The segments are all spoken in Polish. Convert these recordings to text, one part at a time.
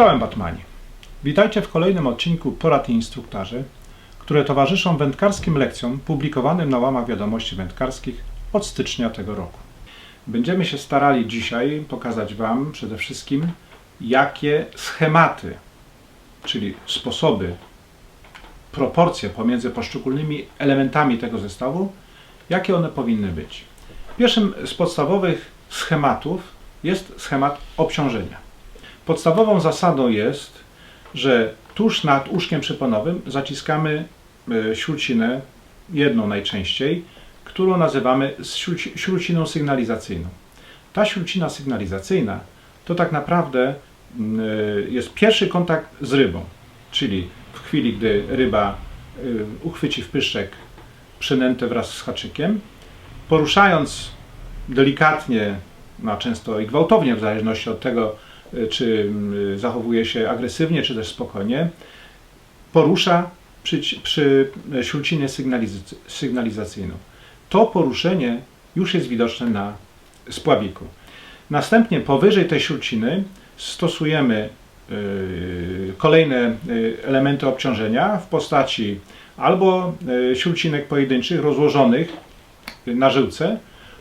Czołem Batmani. Witajcie w kolejnym odcinku Porad i Instruktarzy, które towarzyszą wędkarskim lekcjom publikowanym na łamach wiadomości wędkarskich od stycznia tego roku. Będziemy się starali dzisiaj pokazać Wam przede wszystkim, jakie schematy, czyli sposoby, proporcje pomiędzy poszczególnymi elementami tego zestawu, jakie one powinny być. Pierwszym z podstawowych schematów jest schemat obciążenia. Podstawową zasadą jest, że tuż nad łóżkiem przyponowym zaciskamy e, śrucinę, jedną najczęściej, którą nazywamy śruci- śruciną sygnalizacyjną. Ta śrucina sygnalizacyjna to tak naprawdę mm, e, jest pierwszy kontakt z rybą, czyli w chwili, gdy ryba e, uchwyci wpyszczek przynęty wraz z haczykiem, poruszając delikatnie, a często i gwałtownie, w zależności od tego, czy mm, zachowuje się agresywnie, czy też spokojnie, porusza przy, przy sygnalizacyjną. To poruszenie już jest widoczne na spławiku. Następnie powyżej tej śruciny stosujemy y, kolejne y, elementy obciążenia w postaci albo y, śrucinek pojedynczych rozłożonych na żyłce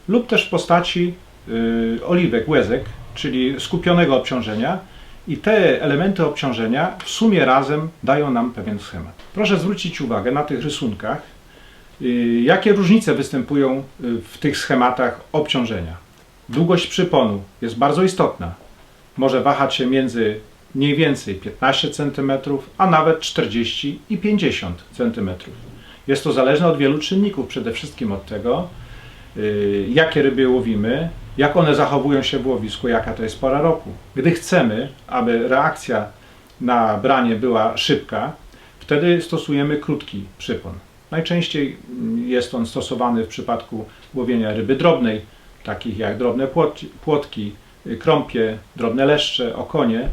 lub też w postaci y, oliwek, łezek, czyli skupionego obciążenia i te elementy obciążenia w sumie razem dają nam pewien schemat. Proszę zwrócić uwagę na tych rysunkach, y, jakie różnice występują y, w tych schematach obciążenia. Długość przyponu jest bardzo istotna. Może wahać się między mniej więcej 15 cm, a nawet 40 i 50 cm. Jest to zależne od wielu czynników, przede wszystkim od tego, y, jakie ryby łowimy, jak one zachowują się w łowisku, jaka to jest pora roku. Gdy chcemy, aby reakcja na branie była szybka, wtedy stosujemy krótki przypon. Najczęściej mm, jest on stosowany w przypadku łowienia ryby drobnej, takich jak drobne płotki, krąpie, drobne leszcze, okonie.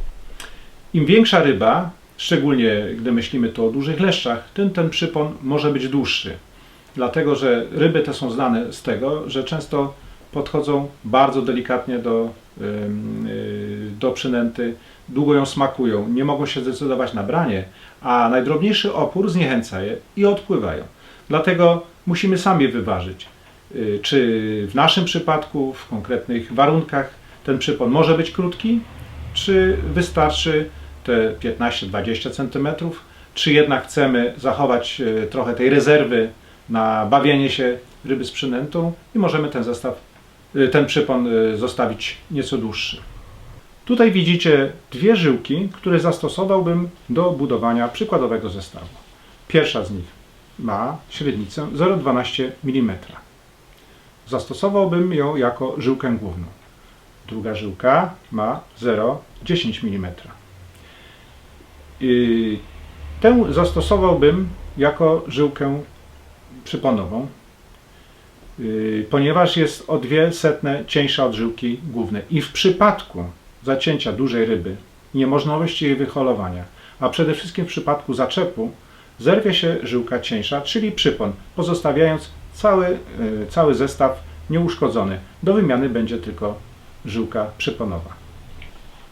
Im większa ryba, szczególnie gdy myślimy tu o dużych leszczach, tym ten przypon może być dłuższy. Dlatego, że ryby te są znane z tego, że często podchodzą bardzo delikatnie do, y, do przynęty, długo ją smakują, nie mogą się zdecydować na branie, a najdrobniejszy opór zniechęca je i odpływają. Dlatego musimy sami wyważyć, y, czy w naszym przypadku, w konkretnych warunkach ten przypon może być krótki, czy wystarczy te 15-20 cm, czy jednak chcemy zachować e, trochę tej rezerwy na bawienie się ryby z przynętą i możemy ten zestaw, ten przypon e, zostawić nieco dłuższy. Tutaj widzicie dwie żyłki, które zastosowałbym do budowania przykładowego zestawu. Pierwsza z nich ma średnicę 0,12 mm. Zastosowałbym ją jako żyłkę główną. Druga żyłka ma 0,10 mm. I tę zastosowałbym jako żyłkę przyponową, ponieważ jest o dwie setne cieńsza od żyłki głównej. I w przypadku zacięcia dużej ryby, niemożności jej wyholowania, a przede wszystkim w przypadku zaczepu, zerwie się żyłka cieńsza, czyli przypon, pozostawiając cały, yy, cały zestaw nieuszkodzony. Do wymiany będzie tylko żyłka przyponowa.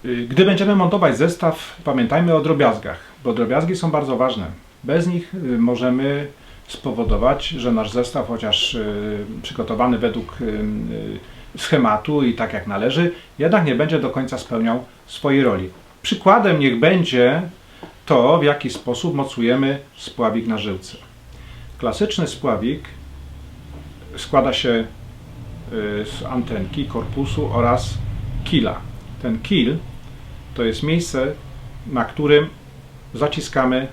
Y, Gdy będziemy montować zestaw, pamiętajmy o drobiazgach, bo drobiazgi są bardzo ważne. Bez nich y, możemy spowodować, że nasz zestaw, chociaż y, przygotowany według y, y, schematu i tak jak należy, jednak nie będzie do końca spełniał swojej roli. Przykładem niech będzie to, w jaki sposób mocujemy spławik na żyłce. Klasyczny spławik składa się z antenki, korpusu oraz kila. Ten kil to jest miejsce, na którym zaciskamy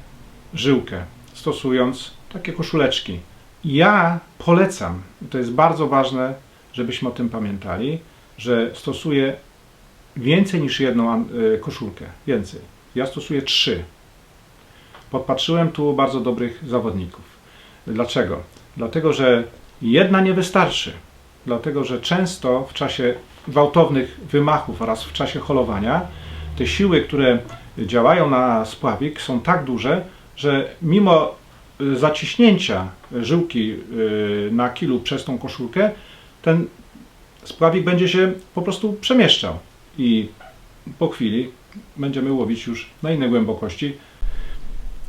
żyłkę, stosując takie koszuleczki. Ja polecam, to jest bardzo ważne, żebyśmy o tym pamiętali, że stosuję więcej niż jedną y, koszulkę. Więcej. Ja stosuję trzy. Podpatrzyłem tu bardzo dobrych zawodników. Dlaczego? Dlatego, że jedna nie wystarczy. Dlatego, że często w czasie gwałtownych wymachów oraz w czasie holowania te siły, które działają na spławik są tak duże, że mimo y, zaciśnięcia żyłki y, na kilu przez tą koszulkę, ten spławik będzie się po prostu przemieszczał i po chwili będziemy łowić już na inne głębokości.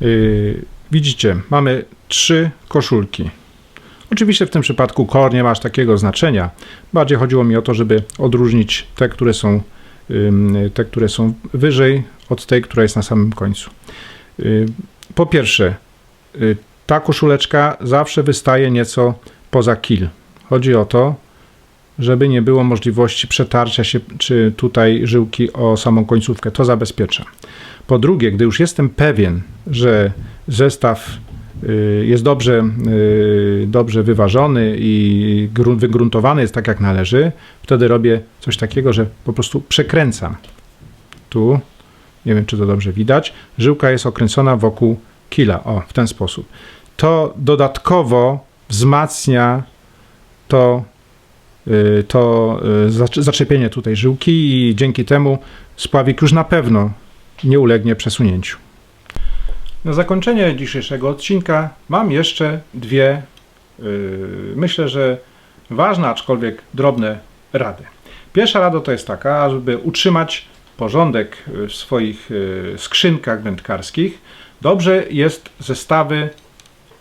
Yy, widzicie, mamy trzy koszulki. Oczywiście w tym przypadku kor nie ma aż takiego znaczenia. Bardziej chodziło mi o to, żeby odróżnić te, które są, te, które są wyżej od tej, która jest na samym końcu. Po pierwsze, yy, ta koszuleczka zawsze wystaje nieco poza kil. Chodzi o to, żeby nie było możliwości przetarcia się czy tutaj żyłki o samą końcówkę. To zabezpiecza. Po drugie, gdy już jestem pewien, że zestaw y, jest dobrze, y, dobrze wyważony i grun- wygruntowany jest tak jak należy, wtedy robię coś takiego, że po prostu przekręcam. Tu, nie wiem czy to dobrze widać, żyłka jest okręcona wokół kila, o, w ten sposób. To dodatkowo wzmacnia to y, to y, zac- zaczepienie tutaj żyłki i dzięki temu spławik już na pewno nie ulegnie przesunięciu. Na zakończenie dzisiejszego odcinka mam jeszcze dwie, y, myślę, że ważne, aczkolwiek drobne rady. Pierwsza rada to jest taka, żeby utrzymać porządek w swoich y, skrzynkach wędkarskich. Dobrze jest zestawy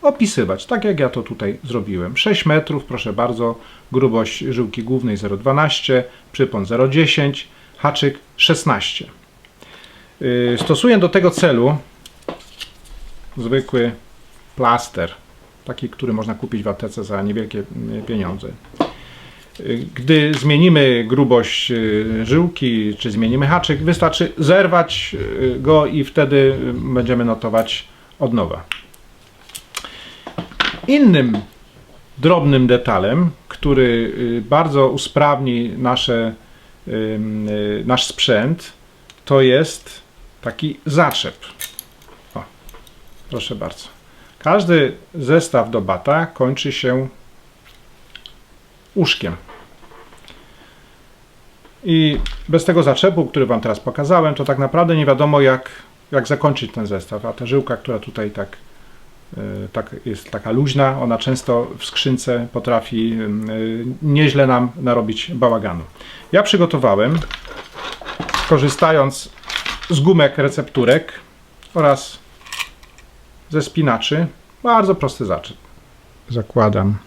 opisywać, tak jak ja to tutaj zrobiłem. 6 metrów, proszę bardzo, grubość żyłki głównej 0,12, przypon 0,10, haczyk 16. Yy, Stosuję do tego celu zwykły plaster, taki, który można kupić w aptece za niewielkie pieniądze. Gdy zmienimy grubość yy, żyłki, czy zmienimy haczyk, wystarczy zerwać yy, go i wtedy będziemy notować od nowa. Innym drobnym detalem, który y, bardzo usprawni nasze, y, nasz sprzęt, to jest taki zaczep. O, proszę bardzo. Każdy zestaw do bata kończy się uszkiem. I bez tego zaczepu, który Wam teraz pokazałem, to tak naprawdę nie wiadomo jak, jak zakończyć ten zestaw. A ta żyłka, która tutaj tak y, tak, jest taka luźna, ona często w skrzynce potrafi y, nieźle nam narobić bałaganu. Ja przygotowałem, korzystając z gumek recepturek oraz ze spinaczy, bardzo prosty zaczep. Zakładam,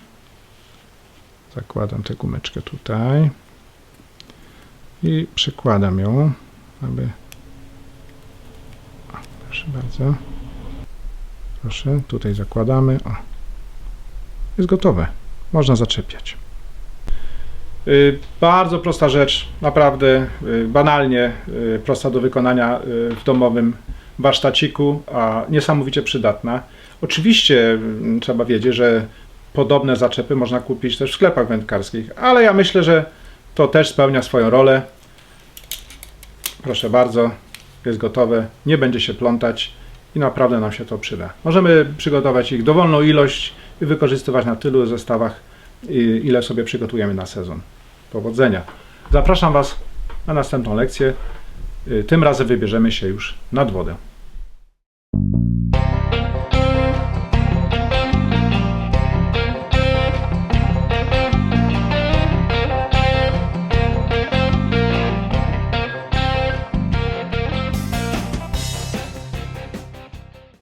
zakładam tę gumeczkę tutaj i przykładam ją, aby... O, proszę bardzo. Proszę, tutaj zakładamy. O. Jest gotowe. Można zaczepiać. Y, Bardzo prosta rzecz, naprawdę y, banalnie y, prosta do wykonania w domowym warsztaciku, a niesamowicie przydatna. Oczywiście mm, trzeba wiedzieć, że podobne zaczepy można kupić też w sklepach wędkarskich, ale ja myślę, że to też spełnia swoją rolę. Proszę bardzo, jest gotowe, nie będzie się plątać i naprawdę nam się to przyda. Możemy przygotować ich dowolną ilość i wykorzystywać na tylu zestawach, ile sobie przygotujemy na sezon. Powodzenia. Zapraszam Was na następną lekcję. Y, Tym razem wybierzemy się już nad wodę.